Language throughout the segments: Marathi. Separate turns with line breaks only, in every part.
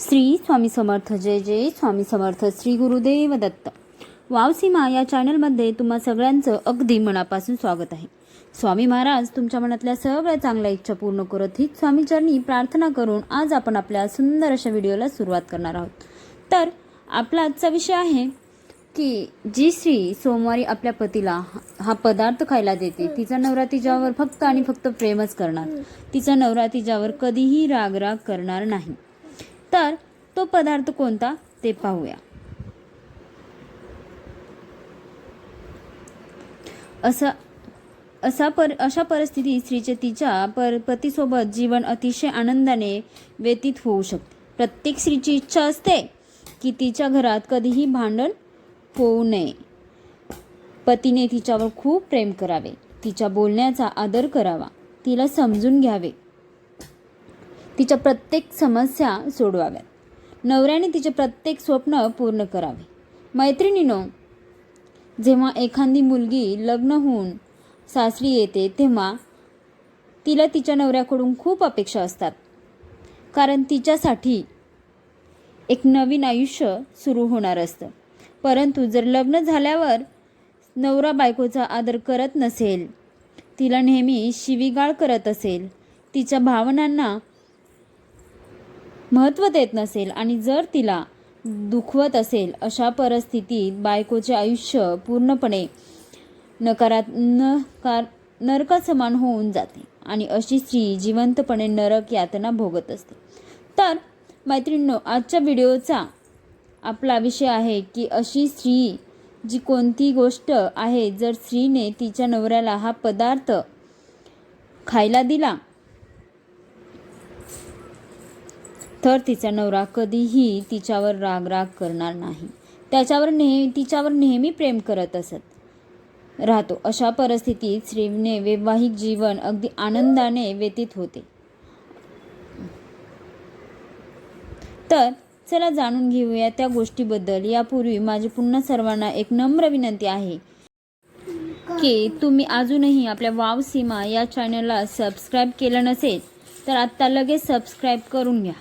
श्री स्वामी समर्थ जय जय स्वामी समर्थ श्री गुरुदेव दत्त. वावसीमा या चॅनलमध्ये तुम्हा सगळ्यांचं अगदी मनापासून स्वागत आहे. स्वामी महाराज तुमच्या मनातल्या सगळ्या चांगल्या इच्छा पूर्ण करत हीच स्वामीचरणी प्रार्थना करून आज आपण आपल्या सुंदर अशा व्हिडिओला सुरुवात करणार आहोत. तर आपला आजचा विषय आहे की जी स्त्री सोमवारी आपल्या पतीला हा पदार्थ खायला देते तिचा नवरा तिच्यावर फक्त आणि फक्त प्रेमच करणार. तिचा नवरा तिच्यावर कधीही रागराग करणार नाही. तर तो पदार्थ कोणता ते पाहूया. असा असा पर अशा परिस्थितीत स्त्रीचे तिच्या पर पतीसोबत जीवन अतिशय आनंदाने व्यतीत होऊ शकते. प्रत्येक स्त्रीची इच्छा असते की तिच्या घरात कधीही भांडण होऊ नये. पतीने तिच्यावर खूप प्रेम करावे. तिच्या बोलण्याचा आदर करावा. तिला समजून घ्यावे. तिच्या प्रत्येक समस्या सोडवाव्यात. नवऱ्याने तिचे प्रत्येक स्वप्न पूर्ण करावे. मैत्रिणीनो जेव्हा एखादी मुलगी लग्न होऊन सासरी येते तेव्हा तिला तिच्या नवऱ्याकडून खूप अपेक्षा असतात. कारण तिच्यासाठी एक नवीन आयुष्य सुरू होणार असतं. परंतु जर लग्न झाल्यावर नवरा बायकोचा आदर करत नसेल तिला नेहमी शिवीगाळ करत असेल तिच्या भावनांना महत्त्व देत नसेल आणि जर तिला दुखवत असेल अशा परिस्थितीत बायकोचे आयुष्य पूर्णपणे नकारात नकार नरका समान होऊन जाते आणि अशी स्त्री जिवंतपणे नरक यातना भोगत असते. तर मैत्रिणींनो आजच्या व्हिडिओचा आपला विषय आहे की अशी स्त्री जी कोणती गोष्ट आहे जर स्त्रीने तिच्या नवऱ्याला हा पदार्थ खायला दिला तर तिचा नवरा कधीही तिच्यावर राग राग करणार नाही. त्याच्यावर नेहमी तिच्यावर नेहमी प्रेम करत असत. राहतो. अशा परिस्थितीत स्त्रीने वैवाहिक जीवन अगदी आनंदाने व्यतीत होते. तर चला जाणून घेऊया त्या गोष्टीबद्दल. यापूर्वी माझी पुन्हा सर्वांना एक नम्र विनंती आहे की तुम्ही अजूनही आपल्या वाव सीमा या चॅनलला सबस्क्राईब केलं नसेल तर आत्ता लगेच सबस्क्राईब करून घ्या.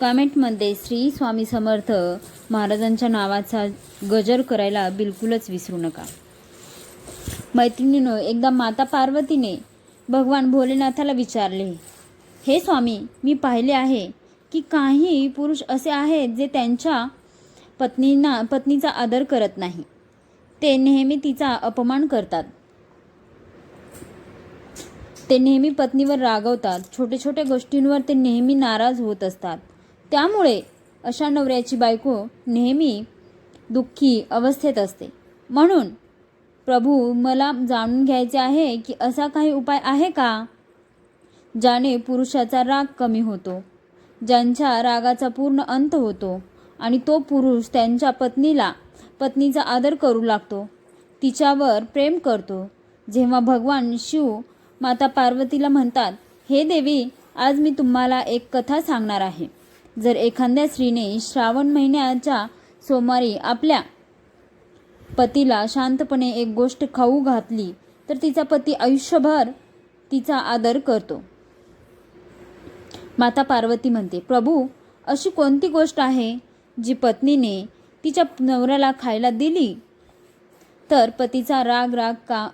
कमेंटमध्ये श्री स्वामी समर्थ महाराजांच्या नावाचा गजर करायला बिलकुलच विसरू नका. मैत्रिणीनं एकदा माता पार्वतीने भगवान भोलेनाथाला विचारले हे स्वामी मी पाहिले आहे की काही पुरुष असे आहेत जे त्यांच्या पत्नींना पत्नीचा आदर करत नाही. ते नेहमी तिचा अपमान करतात. ते नेहमी पत्नीवर रागवतात. छोटे छोट्या गोष्टींवर ते नेहमी नाराज होत असतात. त्यामुळे अशा नवऱ्याची बायको नेहमी दुःखी अवस्थेत असते. म्हणून प्रभू मला जाणून घ्यायचे आहे की असा काही उपाय आहे का? ज्याने पुरुषाचा राग कमी होतो ज्यांच्या रागाचा पूर्ण अंत होतो आणि तो पुरुष त्यांच्या पत्नीला पत्नीचा आदर करू लागतो तिच्यावर प्रेम करतो. जेव्हा भगवान शिव माता पार्वतीला म्हणतात हे देवी आज मी तुम्हाला एक कथा सांगणार आहे. जर एखाद्या स्त्रीने श्रावण महिन्याच्या सोमवारी आपल्या पतीला शांतपणे एक गोष्ट खाऊ घातली तर तिचा पती आयुष्यभर तिचा आदर करतो. माता पार्वती म्हणते प्रभू अशी कोणती गोष्ट आहे जी पत्नीने तिच्या नवऱ्याला खायला दिली? तर पतीचा राग राग का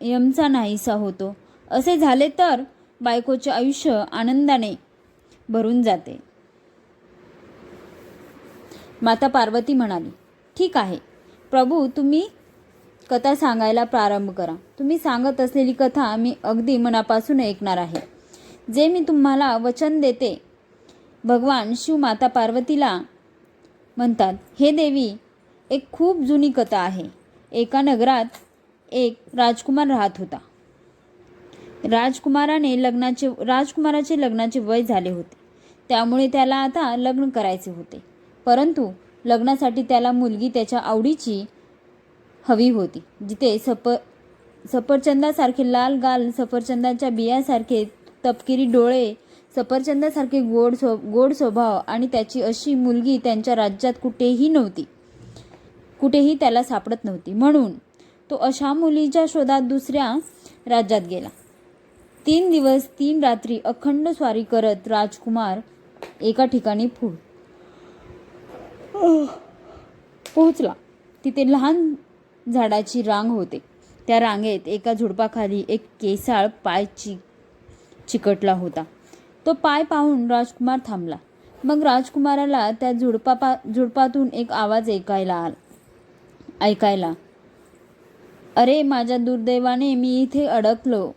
यमचा नाहीसा होतो. असे झाले तर बायकोचे आयुष्य आनंदाने भरून जाते. माता पार्वती म्हणाली ठीक आहे. प्रभू तुम्ही कथा सांगायला प्रारंभ करा. तुम्ही सांगत असलेली कथा मी अगदी मनापासून ऐकणार आहे. जे मी तुम्हाला वचन देते भगवान शिव माता पार्वतीला म्हणतात हे देवी एक खूप जुनी कथा आहे. एका नगरात एक राजकुमार राहत होता. राजकुमाराने लग्नाचे राजकुमाराचे लग्नाचे वय झाले होते. त्यामुळे त्याला आता लग्न करायचे होते. परंतु लग्नासाठी त्याला मुलगी त्याच्या आवडीची हवी होती. जिथे सप सफरचंदासारखे लाल गाल सफरचंदाच्या बियासारखे तपकिरी डोळे सफरचंदासारखे गोड स्व गोड स्वभाव आणि त्याची अशी मुलगी त्यांच्या राज्यात कुठेही नव्हती. कुठेही त्याला सापडत नव्हती. म्हणून तो अशा मुलीच्या शोधात दुसऱ्या राज्यात गेला. तीन दिवस तीन रात्री अखंड स्वारी करत राजकुमार एका ठिकाणी फुल पोहोचला. तिथे लहान झाडाची रांग होते. त्या रांगेत एका झुडपाखाली एक केसाळ पाय चि चिकटला होता. तो पाय पाहून राजकुमार थांबला. मग राजकुमाराला त्या झुडपा पा झुडपातून एक आवाज ऐकायला आला. ऐकायला अरे माझ्या दुर्दैवाने मी इथे अडकलो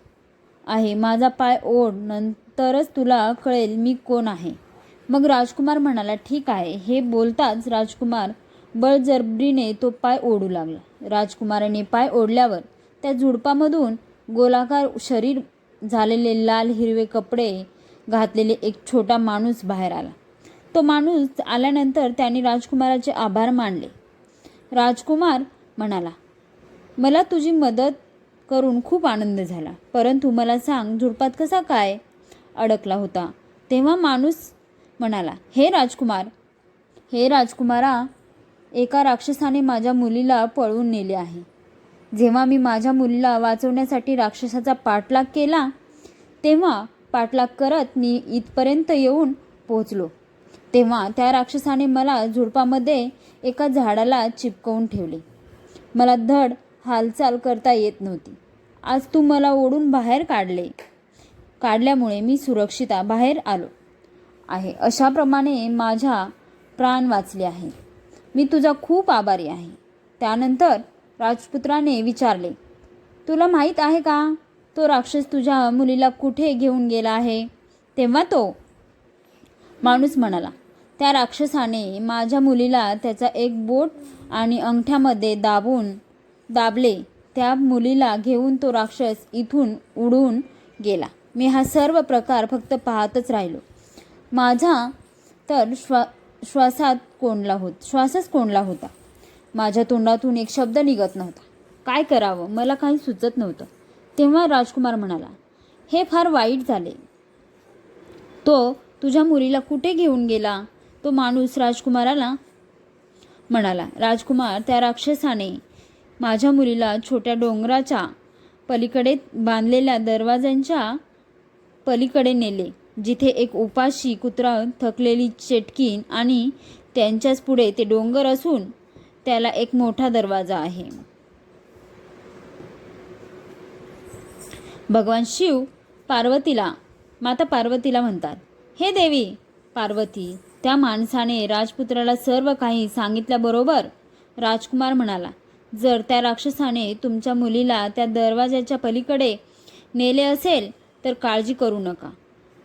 आहे. माझा पाय ओढ. नंतरच तुला कळेल मी कोण आहे. मग राजकुमार म्हणाला ठीक आहे. हे बोलताच राजकुमार बळजबरीने तो पाय ओढू लागला. राजकुमाराने पाय ओढल्यावर त्या झुडपामधून गोलाकार शरीर झालेले लाल हिरवे कपडे घातलेले एक छोटा माणूस बाहेर आला. तो माणूस आल्यानंतर त्याने राजकुमाराचे आभार मानले. राजकुमार म्हणाला मला तुझी मदत करून खूप आनंद झाला. परंतु मला सांग झुडपात कसा काय अडकला होता? तेव्हा माणूस म्हणाला हे राजकुमार हे राजकुमारा एका राक्षसाने माझ्या मुलीला पळवून नेले आहे. जेव्हा मी माझ्या मुलीला वाचवण्यासाठी राक्षसाचा पाठलाग केला तेव्हा पाठलाग करत मी इथपर्यंत येऊन पोहोचलो. तेव्हा त्या राक्षसाने मला झुडपामध्ये एका झाडाला चिपकवून ठेवले. मला धड हालचाल करता येत नव्हती. आज तू मला ओढून बाहेर काढले. काढल्यामुळे मी सुरक्षिता बाहेर आलो. आहे. अशाप्रमाणे माझ्या प्राण वाचले आहे. मी तुझा खूप आभारी आहे. त्यानंतर राजपुत्राने विचारले तुला माहीत आहे का तो राक्षस तुझ्या मुलीला कुठे घेऊन गेला आहे? तेव्हा तो माणूस म्हणाला त्या राक्षसाने माझ्या मुलीला त्याचा एक बोट आणि अंगठ्यामध्ये दाबून दाबले. त्या मुलीला घेऊन तो राक्षस इथून उडून गेला. मी हा सर्व प्रकार फक्त पाहतच राहिलो. माझा तर श्वा श्वासात कोंडला होत श्वासच कोंडला होता. माझ्या तोंडातून एक शब्द निघत नव्हता. काय करावं? मला काही सुचत नव्हतं. तेव्हा राजकुमार म्हणाला हे फार वाईट झाले. तो तुझ्या मुलीला कुठे घेऊन गेला? तो माणूस राजकुमाराला म्हणाला राजकुमार त्या राक्षसाने माझ्या मुलीला छोट्या डोंगराच्या पलीकडे बांधलेल्या दरवाज्यांच्या पलीकडे नेले. जिथे एक उपाशी कुत्रा थकलेली चेटकीन आणि त्यांच्याच पुढे ते डोंगर असून त्याला एक मोठा दरवाजा आहे. भगवान शिव पार्वतीला माता पार्वतीला म्हणतात हे देवी पार्वती त्या माणसाने राजपुत्राला सर्व काही सांगितल्याबरोबर राजकुमार म्हणाला जर त्या राक्षसाने तुमच्या मुलीला त्या दरवाजाच्या पलीकडे नेले असेल तर काळजी करू नका.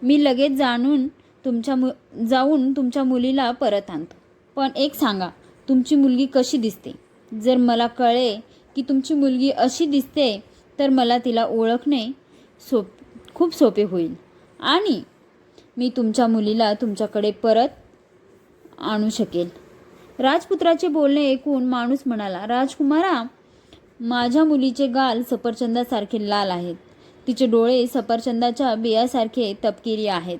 मी लगेच जाणून तुमच्या मु जाऊन तुमच्या मुलीला परत आणतो. पण एक सांगा तुमची मुलगी कशी दिसते? जर मला कळे की तुमची मुलगी अशी दिसते तर मला तिला ओळखणे सोप खूप सोपे होईल. आणि मी तुमच्या मुलीला तुमच्याकडे परत आणू शकेल. राजपुत्राचे बोलणे ऐकून माणूस म्हणाला राजकुमारा माझ्या मुलीचे गाल सफरचंदासारखे लाल आहेत. तिचे डोळे सफरचंदाच्या बियासारखे तपकिरी आहेत.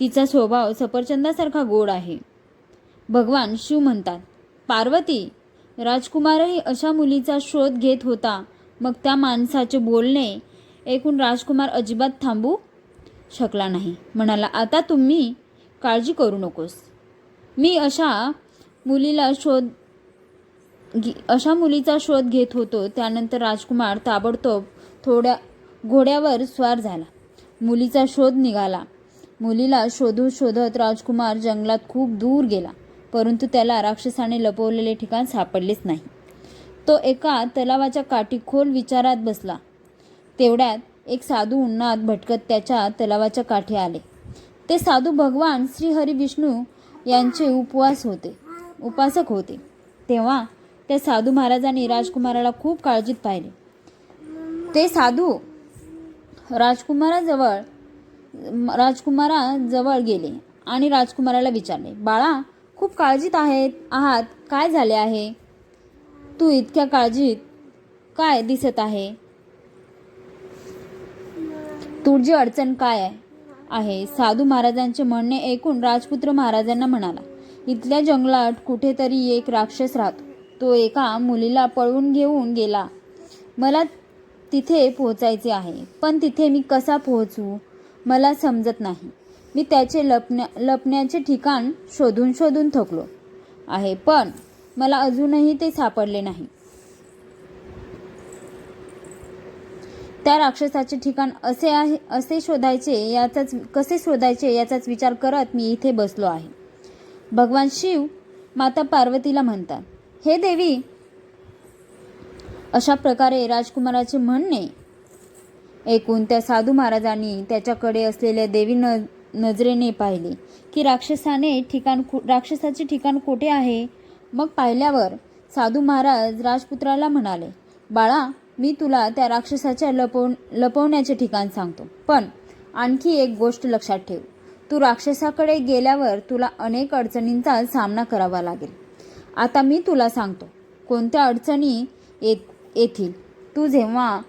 तिचा स्वभाव सफरचंदासारखा गोड आहे. भगवान शिव म्हणतात पार्वती राजकुमारही अशा मुलीचा शोध घेत होता. मग त्या माणसाचे बोलणे ऐकून राजकुमार अजिबात थांबू शकला नाही. म्हणाला आता तुम्ही काळजी करू नकोस. मी अशा मुलीला शोध घे अशा मुलीचा शोध घेत होतो. त्यानंतर राजकुमार ताबडतोब थोड्या घोड्यावर स्वार झाला. मुलीचा शोध निघाला. मुलीला शोधू शोधत राजकुमार जंगलात खूप दूर गेला परंतु त्याला राक्षसाने लपवलेले ठिकाण सापडलेच नाही. तो एका तलावाच्या काठी खोल विचारात बसला. तेवढ्यात एक साधू उन्हात भटकत त्याच्या तलावाच्या काठी आले. ते साधू भगवान श्री हरी विष्णू यांचे उपवास होते उपासक होते. तेव्हा त्या साधू महाराजांनी राजकुमाराला खूप काळजीत पाहिले. ते साधू राजकुमाराजवळ राजकुमाराजवळ गेले आणि राजकुमाराला विचारले बाळा खूप काळजीत आहेत आहात काय झाले आहे? तू इतक्या काळजीत काय दिसत आहे? तुझी अडचण काय आहे? आहे साधू महाराजांचे म्हणणे ऐकून राजपुत्र महाराजांना म्हणाला इथल्या जंगलात कुठेतरी एक राक्षस राहतो. तो एका मुलीला पळवून घेऊन गेला. मला तिथे पोहोचायचे आहे. पण तिथे मी कसा पोहोचू? मला समजत नाही. मी त्याचे लपण्या लपण्याचे ठिकाण शोधून शोधून थकलो आहे पण मला अजूनही ते सापडले नाही. त्या राक्षसाचे ठिकाण असे आहे असे शोधायचे याचाच कसे शोधायचे याचाच विचार करत मी इथे बसलो आहे. भगवान शिव माता पार्वतीला म्हणतात हे देवी अशा प्रकारे राजकुमाराचे म्हणणे ऐकून त्या साधू महाराजांनी त्याच्याकडे असलेल्या देवी न नजरेने पाहिले की राक्षसाने ठिकाण राक्षसाचे ठिकाण कोठे आहे? मग पाहिल्यावर साधू महाराज राजपुत्राला म्हणाले बाळा मी तुला त्या राक्षसाच्या लपव लपवण्याचे ठिकाण सांगतो. पण आणखी एक गोष्ट लक्षात ठेव. तू राक्षसाकडे गेल्यावर तुला अनेक अडचणींचा सामना करावा लागेल. आता मी तुला सांगतो. कोणत्या अडचणी येत येथील. तू जेव्हा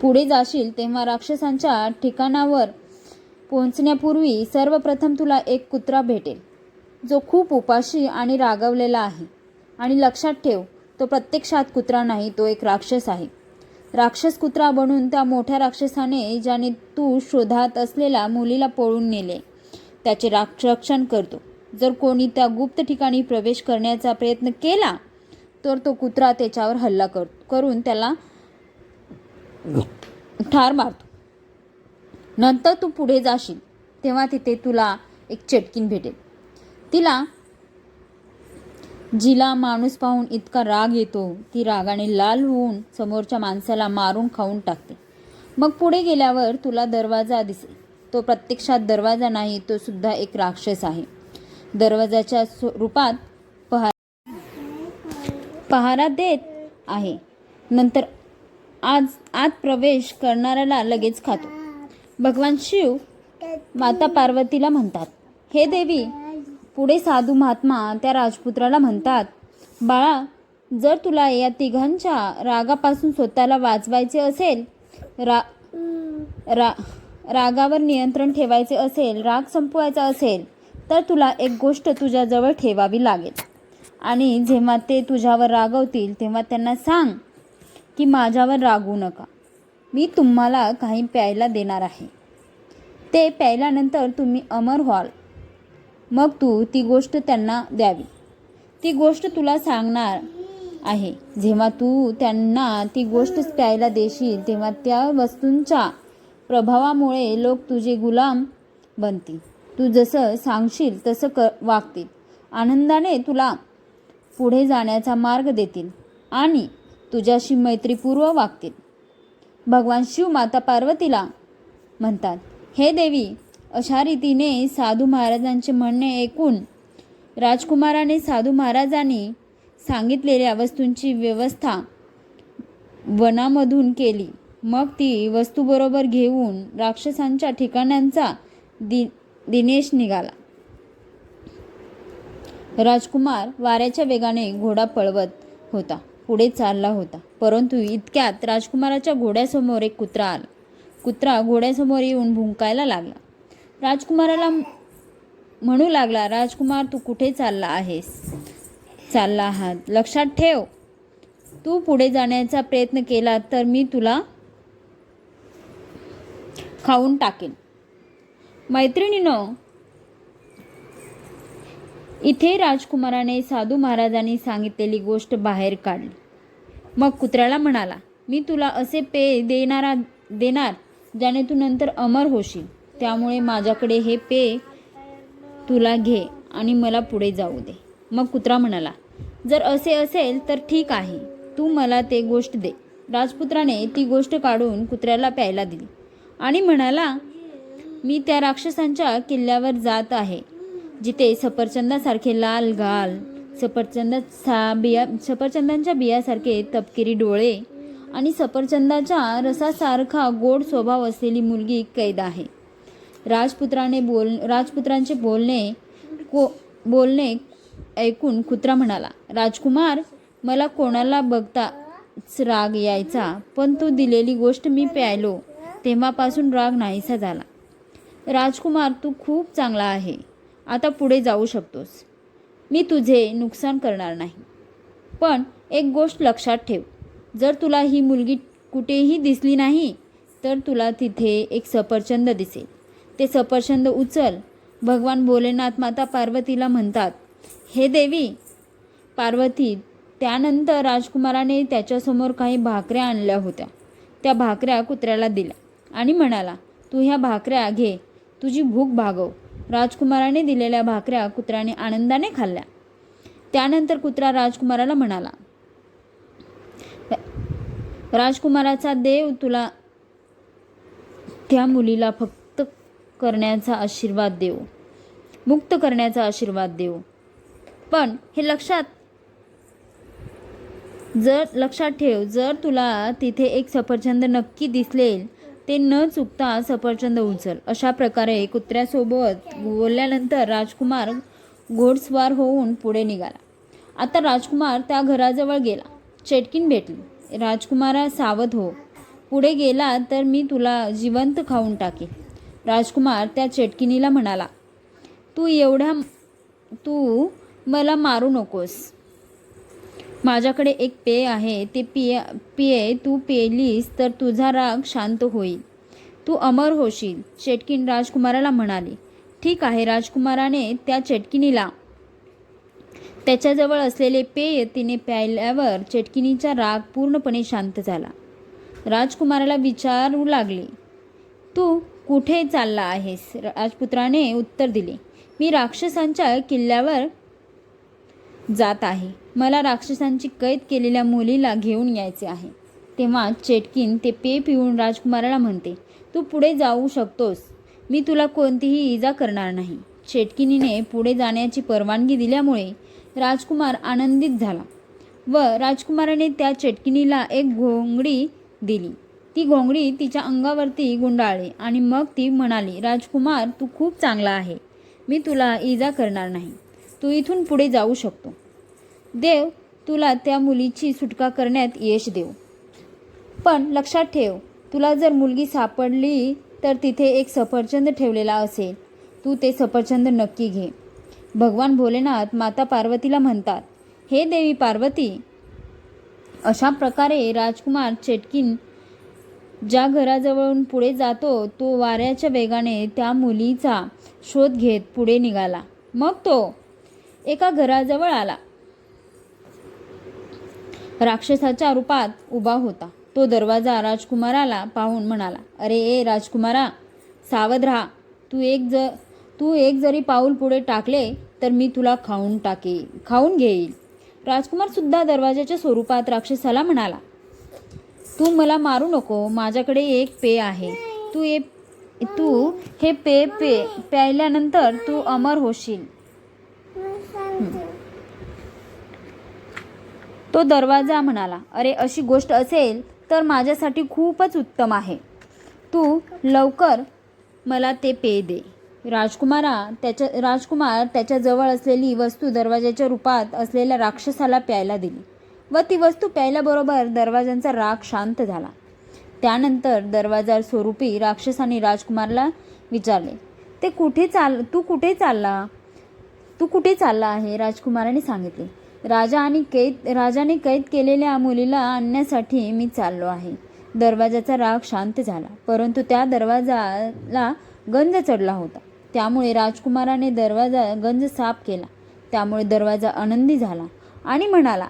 पुढे जाशील तेव्हा राक्षसांच्या ठिकाणावर पोहोचण्यापूर्वी सर्वप्रथम तुला एक कुत्रा भेटेल जो खूप उपाशी आणि रागवलेला आहे. आणि लक्षात ठेव तो प्रत्यक्षात कुत्रा नाही तो एक राक्षस आहे. राक्षस कुत्रा बनून त्या मोठ्या राक्षसाने ज्याने तू शोधात असलेल्या मुलीला पळून नेले त्याचे राक्ष रक्षण करतो. जर कोणी त्या गुप्त ठिकाणी प्रवेश करण्याचा प्रयत्न केला तर तो कुत्रा त्याच्यावर हल्ला कर करून त्याला ठार मारतो. नंतर तू पुढे जाशील तेव्हा तिथे तुला एक चटकीन भेटेल. तिला जिला माणूस पाहून इतका राग येतो ती रागाने लाल होऊन समोरच्या माणसाला मारून खाऊन टाकते. मग पुढे गेल्यावर तुला दरवाजा दिसेल. तो प्रत्यक्षात दरवाजा नाही तो सुद्धा एक राक्षस आहे. दरवाजाच्या स्व- रूपात पहारा देत आहे. नंतर आज आत प्रवेश करणाऱ्याला लगेच खातो. भगवान शिव माता पार्वतीला म्हणतात हे देवी पुढे साधू महात्मा त्या राजपुत्राला म्हणतात बाळा जर तुला या तिघांच्या रागापासून स्वतःला वाचवायचे असेल रा रा रागावर नियंत्रण ठेवायचे असेल राग संपवायचा असेल तर तुला एक गोष्ट तुझ्याजवळ ठेवावी लागेल. आणि जेव्हा ते तुझ्यावर रागवतील तेव्हा त्यांना सांग की माझ्यावर रागवू नका. मी तुम्हाला काही प्यायला देणार आहे. ते प्यायल्यानंतर तुम्ही अमर व्हाल. मग तू ती गोष्ट त्यांना द्यावी. ती गोष्ट तुला सांगणार आहे. जेव्हा तू त्यांना ती गोष्ट प्यायला देशील तेव्हा त्या वस्तूंच्या प्रभावामुळे लोक तुझे गुलाम बनतील. तू जसं सांगशील तसं क वागतील. आनंदाने तुला पुढे जाण्याचा मार्ग देतील आणि तुझ्याशी मैत्रीपूर्व वागतील. भगवान शिव माता पार्वतीला म्हणतात हे देवी अशा रीतीने साधू महाराजांचे म्हणणे ऐकून राजकुमाराने साधू महाराजांनी सांगितलेल्या वस्तूंची व्यवस्था वनामधून केली. मग ती वस्तूबरोबर घेऊन राक्षसांच्या ठिकाणांचा दि दिनेश निघाला. राजकुमार वाऱ्याच्या वेगाने घोडा पळवत होता. पुढे चालला होता. परंतु इतक्यात राजकुमाराच्या घोड्यासमोर एक कुत्रा आला. कुत्रा घोड्यासमोर येऊन भुंकायला लागला. राजकुमाराला म्हणू लागला राजकुमार तू कुठे चालला आहेस? चालला आहात. लक्षात ठेव. तू पुढे जाण्याचा प्रयत्न केला तर मी तुला खाऊन टाकेन. मैत्रिणीनं इथे राजकुमाराने साधू महाराजांनी सांगितलेली गोष्ट बाहेर काढली. मग कुत्र्याला म्हणाला मी तुला असे पेय देणारा देणार ज्याने तू नंतर अमर होशील. त्यामुळे माझ्याकडे हे पेय तुला घे आणि मला पुढे जाऊ दे. मग कुत्रा म्हणाला जर असे असेल तर ठीक आहे. तू मला ते गोष्ट दे. राजपुत्राने ती गोष्ट काढून कुत्र्याला प्यायला दिली आणि म्हणाला मी त्या राक्षसांच्या किल्ल्यावर जात आहे. जिथे सफरचंदासारखे लाल गाल सफरचंदाचा बिया सफरचंदांच्या बियासारखे तपकिरी डोळे आणि सफरचंदाच्या रसासारखा गोड स्वभाव असलेली मुलगी कैद आहे. राजपुत्राने बोल राजपुत्रांचे बोलणे को बोलणे ऐकून कुत्रा म्हणाला राजकुमार मला कोणाला बघताच राग यायचा पण तू दिलेली गोष्ट मी प्यायलो तेव्हापासून राग नाहीसा झाला. राजकुमार तू खूप चांगला आहे. आता पुढे जाऊ शकतोस. मी तुझे नुकसान करणार नाही. पण एक गोष्ट लक्षात ठेव. जर तुला ही मुलगी कुठेही दिसली नाही तर तुला तिथे एक सफरचंद दिसेल. ते सफरचंद उचल. भगवान भोलेनाथ माता पार्वतीला म्हणतात हे देवी पार्वती त्यानंतर राजकुमाराने त्याच्यासमोर काही भाकऱ्या आणल्या होत्या. त्या भाकऱ्या कुत्र्याला दिल्या आणि म्हणाला तू ह्या भाकऱ्या घे. तुझी भूक भागव. राजकुमाराने दिलेल्या भाकऱ्या कुत्र्याने आनंदाने खाल्ल्या. त्यानंतर कुत्रा राजकुमाराला म्हणाला राजकुमाराचा देव तुला त्या मुलीला फक्त करण्याचा आशीर्वाद देव मुक्त करण्याचा आशीर्वाद देव पण हे लक्षात जर लक्षात ठेव जर तुला तिथे एक सफरचंद नक्की दिसलेल ते न चुकता सफरचंद उचल. अशा प्रकारे कुत्र्यासोबत बोलल्यानंतर राजकुमार घोडस्वार होऊन पुढे निघाला. आता राजकुमार त्या घराजवळ गेला. चेटकीन भेटली. राजकुमारा सावध हो. पुढे गेला तर मी तुला जिवंत खाऊन टाकेन. राजकुमार त्या चेटकिनीला म्हणाला तू एवढ्या तू मला मारू नकोस. माझ्याकडे एक पेय आहे ते पिय पिये तू पिलीस तर तुझा राग शांत होईल. तू अमर होशील चेटकीन राजकुमाराला म्हणाली. ठीक आहे राजकुमाराने त्या चेटकिनीला त्याच्याजवळ असलेले पेय तिने प्यायल्यावर चेटकिनीचा राग पूर्णपणे शांत झाला. राजकुमाराला विचारू लागले. तू कुठे चालला आहेस? राजपुत्राने उत्तर दिले. मी राक्षसांच्या किल्ल्यावर जात आहे. मला राक्षसांची कैद केलेल्या मुलीला घेऊन यायचे आहे. तेव्हा चेटकीन ते पे पिऊन राजकुमाराला म्हणते तू पुढे जाऊ शकतोस. मी तुला कोणतीही इजा करणार नाही. चेटकिनीने पुढे जाण्याची परवानगी दिल्यामुळे राजकुमार आनंदित झाला व राजकुमाराने त्या चेटकिनीला एक घोंगडी दिली. ती घोंगडी तिच्या अंगावरती गुंडाळली आणि मग ती म्हणाली राजकुमार तू खूप चांगला आहे. मी तुला इजा करणार नाही. तू इथून पुढे जाऊ शकतो. देव तुला त्या मुलीची सुटका करण्यात यश देव पण लक्षात ठेव तुला जर मुलगी सापडली तर तिथे एक सफरचंद ठेवलेला असेल. तू ते सफरचंद नक्की घे. भगवान भोलेनाथ माता पार्वतीला म्हणतात हे देवी पार्वती अशा प्रकारे राजकुमार चेटकीन ज्या घराजवळून पुढे जातो तो वाऱ्याच्या वेगाने त्या मुलीचा शोध घेत पुढे निघाला. मग तो एका घराजवळ आला. राक्षसाच्या रूपात उभा होता. तो दरवाजा राजकुमाराला पाहून म्हणाला अरे ए राजकुमारा सावध राहा. तू एक ज तू एक जरी पाऊल पुढे टाकले तर मी तुला खाऊन टाके खाऊन घेईल. राजकुमार सुद्धा दरवाजाच्या स्वरूपात राक्षसाला म्हणाला तू मला मारू नको. माझ्याकडे एक पेय आहे. तू ए तू हे पेय पे प्यायल्यानंतर तू अमर होशील. तो दरवाजा म्हणाला अरे अशी गोष्ट असेल तर माझ्यासाठी खूपच उत्तम आहे. तू लवकर मला ते पेय दे. राजकुमारा त्याच्या राजकुमार त्याच्याजवळ असलेली वस्तू दरवाजाच्या रूपात असलेल्या राक्षसाला प्यायला दिली व ती वस्तू प्यायल्याबरोबर दरवाजांचा राग शांत झाला. त्यानंतर दरवाजा स्वरूपी राक्षसाने राजकुमारला विचारले ते कुठे चाल तू कुठे चालला? तू कुठे चालला आहे? राजकुमाराने सांगितले. राजा आणि कैद राजाने कैद केलेल्या मुलीला आणण्यासाठी मी चाललो आहे. दरवाजाचा राग शांत झाला परंतु त्या दरवाजाला गंज चढला होता. त्यामुळे राजकुमाराने दरवाजा गंज साफ केला. त्यामुळे दरवाजा आनंदी झाला आणि म्हणाला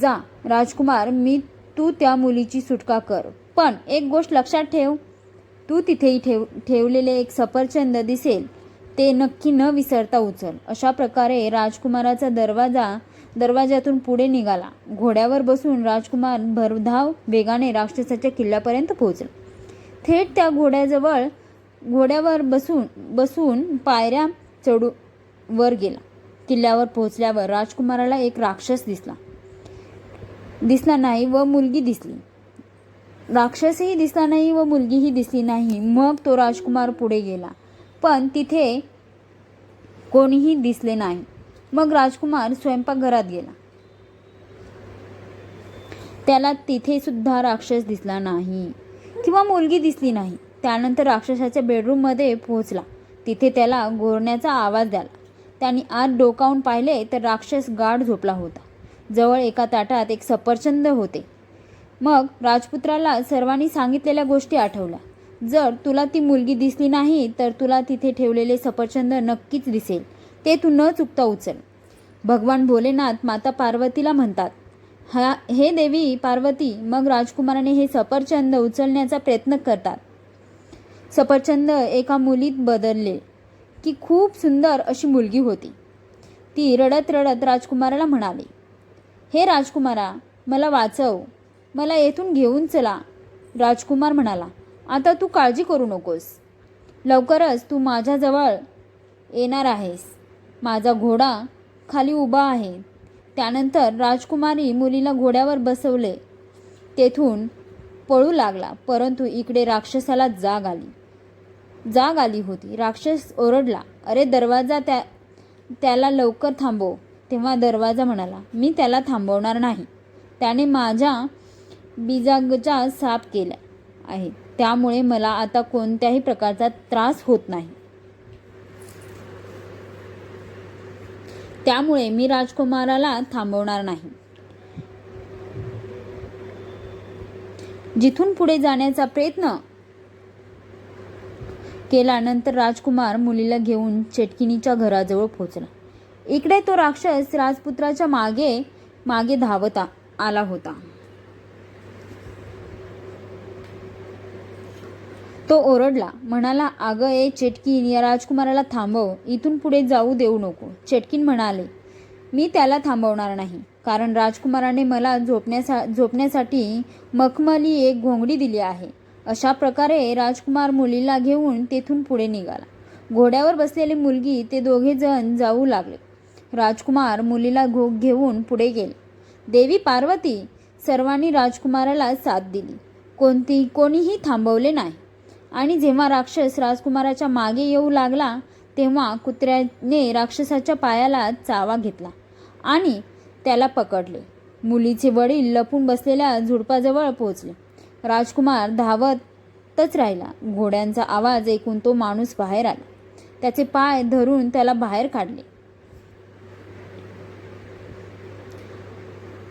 जा राजकुमार मी तू त्या मुलीची सुटका कर. पण एक गोष्ट लक्षात ठेव. तू तिथेही ठेव ठेवलेले एक सफरचंद दिसेल. ते नक्की न विसरता उचल. अशा प्रकारे राजकुमाराचा दरवाजा दरवाजातून पुढे निघाला. घोड्यावर बसून राजकुमार भरधाव वेगाने राक्षसाच्या किल्ल्यापर्यंत पोहोचला. थेट त्या घोड्याजवळ घोड्यावर बसून बसून पायऱ्या चढू वर गेला. किल्ल्यावर पोहोचल्यावर राजकुमाराला एक राक्षस दिसला. दिसला नाही व मुलगी दिसली. राक्षसही दिसला नाही व मुलगीही दिसली नाही. मग तो राजकुमार पुढे गेला. पण तिथे कोणीही दिसले नाही. मग राजकुमार स्वयंपाकघरात गेला. त्याला तिथे सुद्धा राक्षस दिसला नाही किंवा मुलगी दिसली नाही. त्यानंतर राक्षसाच्या बेडरूममध्ये पोहोचला. तिथे त्याला गोरण्याचा आवाज द्याला. त्याने आत डोकावून पाहिले तर राक्षस गाढ झोपला होता. जवळ एका ताटात एक सफरचंद होते. मग राजपुत्राला सर्वांनी सांगितलेल्या गोष्टी आठवल्या. जर तुला ती मुलगी दिसली नाही तर तुला तिथे ठेवलेले सफरचंद नक्कीच दिसेल. ते तू न चुकता उचल. भगवान भोलेनाथ माता पार्वतीला म्हणतात हा हे देवी पार्वती मग राजकुमाराने हे सफरचंद उचलण्याचा प्रयत्न करतात. सफरचंद एका मुलीत बदलले की खूप सुंदर अशी मुलगी होती. ती रडत रडत राजकुमाराला म्हणाली हे राजकुमारा मला वाचव. मला येथून घेऊन चला. राजकुमार म्हणाला आता तू काळजी करू नकोस. लवकरच तू माझ्याजवळ येणार आहेस. माझा घोडा खाली उभा आहे. त्यानंतर राजकुमारी मुलीला घोड्यावर बसवले. तेथून पळू लागला परंतु इकडे राक्षसाला जाग आली. जाग आली होती. राक्षस ओरडला अरे दरवाजा त्या त्याला लवकर थांबव. तेव्हा दरवाजा म्हणाला मी त्याला थांबवणार नाही. त्याने माझ्या बिजागचा साप केला आहे त्यामुळे मला आता कोणत्याही प्रकारचा त्रास होत नाही. त्यामुळे मी राजकुमाराला थांबवणार नाही. जिथून पुढे जाण्याचा प्रयत्न केल्यानंतर राजकुमार मुलीला घेऊन चेटकिनीच्या घराजवळ पोहोचला. इकडे तो राक्षस राजपुत्राच्या मागे मागे धावत आला होता. तो ओरडला म्हणाला अगं ए चेटकीन या राजकुमाराला थांबव इथून पुढे जाऊ देऊ नको. चेटकीन म्हणाले मी त्याला थांबवणार नाही कारण राजकुमाराने मला झोपण्यासा झोपण्यासाठी मखमली एक घोंगडी दिली आहे. अशा प्रकारे राजकुमार मुलीला घेऊन तेथून पुढे निघाला. घोड्यावर बसलेली मुलगी ते दोघे जण जाऊ लागले. राजकुमार मुलीला घोग घेऊन पुढे गेले. देवी पार्वती सर्वांनी राजकुमाराला साथ दिली. कोणती कोणीही थांबवले नाही. आणि जेव्हा राक्षस राजकुमाराच्या मागे येऊ लागला तेव्हा कुत्र्याने राक्षसाच्या पायाला चावा घेतला आणि त्याला पकडले. मुलीचे वडील लपून बसलेल्या झुडपाजवळ पोहोचले. राजकुमार धावतच राहिला. घोड्यांचा आवाज ऐकून तो माणूस बाहेर आला. त्याचे पाय धरून त्याला बाहेर काढले.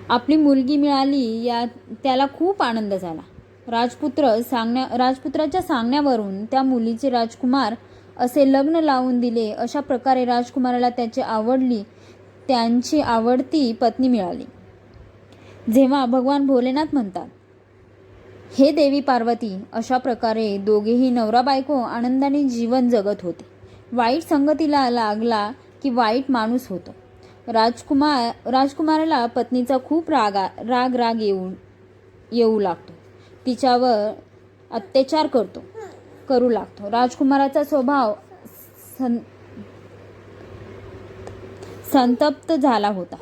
आपली मुलगी मिळाली या त्याला खूप आनंद झाला. राजपुत्र सांगण्या राजपुत्राच्या सांगण्यावरून त्या मुलीचे राजकुमार असे लग्न लावून दिले. अशा प्रकारे राजकुमाराला त्याची आवडली त्यांची आवडती पत्नी मिळाली. जेव्हा भगवान भोलेनाथ म्हणतात हे देवी पार्वती अशा प्रकारे दोघेही नवरा बायको आनंदाने जीवन जगत होते. वाईट संगतीला लागला की वाईट माणूस होतो. राजकुमार राजकुमाराला पत्नीचा खूप राग राग राग येऊ येऊ लागतो. तिच्यावर अत्याचार करतो करू लागतो. राजकुमाराचा स्वभाव सं संतप्त झाला होता.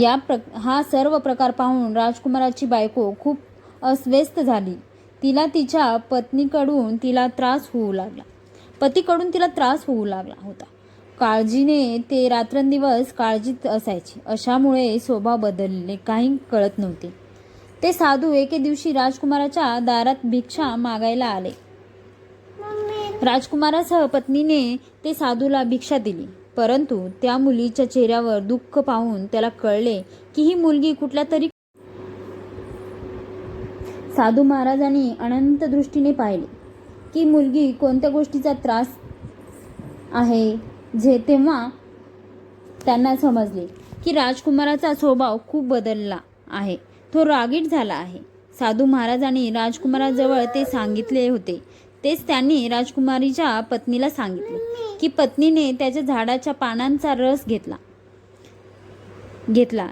या प्र हा सर्व प्रकार पाहून राजकुमाराची बायको खूप अस्वस्थ झाली. तिला तिच्या पत्नीकडून तिला त्रास होऊ लागला. पतीकडून तिला त्रास होऊ लागला होता. काळजीने ते रात्रंदिवस काळजीत असायचे. अशामुळे स्वभाव बदलले. काही कळत नव्हते. ते साधू एके दिवशी राजकुमाराच्या दारात भिक्षा मागायला आले. राजकुमारासह पत्नीने ते साधूला भिक्षा दिली. परंतु त्या मुलीच्या चेहऱ्यावर दुःख पाहून त्याला कळले की ही मुलगी कुठल्या तरी साधू महाराजांनी अनंत दृष्टीने पाहिले. की मुलगी कोणत्या गोष्टीचा त्रास आहे जे तेव्हा त्यांना समजले की राजकुमाराचा स्वभाव खूप बदलला आहे. तो रागीट झाला आहे. साधू महाराजांनी राजकुमाराजवळ ते सांगितले होते. तेच त्यांनी राजकुमारीच्या पत्नीला सांगितले की पत्नीने त्याच्या झाडाच्या पानांचा रस घेतला. घेतला.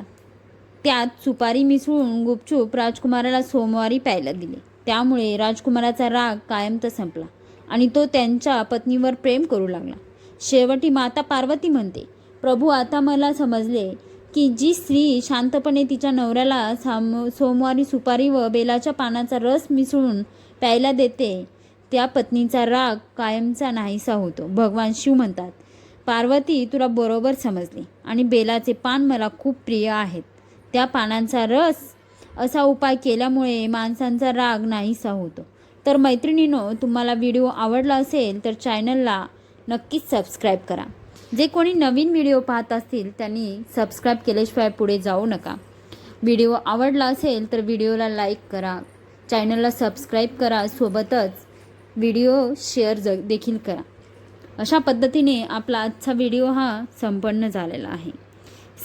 त्यात सुपारी मिसळून गुपचूप राजकुमाराला सोमवारी प्यायला दिले. त्यामुळे राजकुमाराचा राग कायमचा संपला आणि तो त्यांच्या पत्नीवर प्रेम करू लागला. शेवटी माता पार्वती म्हणते प्रभू आता मला समजले की जी स्त्री शांतपणे तिच्या नवऱ्याला साम सोमवारी सुपारी व बेलाच्या पानाचा रस मिसळून प्यायला देते त्या पत्नीचा राग कायमचा नाहीसा होतो. भगवान शिव म्हणतात पार्वती तुला बरोबर समजले आणि बेलाचे पान मला खूप प्रिय आहेत. त्या पानांचा रस असा उपाय केल्यामुळे माणसांचा राग नाहीसा होतो. तर मैत्रिणीनो तुम्हाला व्हिडिओ आवडला असेल तर चॅनलला नक्कीच सबस्क्राईब करा. जे कोणी नवीन व्हिडिओ पाहत असतील त्यांनी सबस्क्राईब केल्याशिवाय पुढे जाऊ नका. व्हिडिओ आवडला असेल तर व्हिडिओला लाईक करा. चॅनलला सबस्क्राईब करा. सोबतच व्हिडिओ शेअर ज देखील करा. अशा पद्धतीने आपला आजचा व्हिडिओ हा संपन्न झालेला आहे.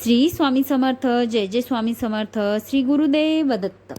श्री स्वामी समर्थ. जय जय स्वामी समर्थ. श्री गुरुदेव दत्त.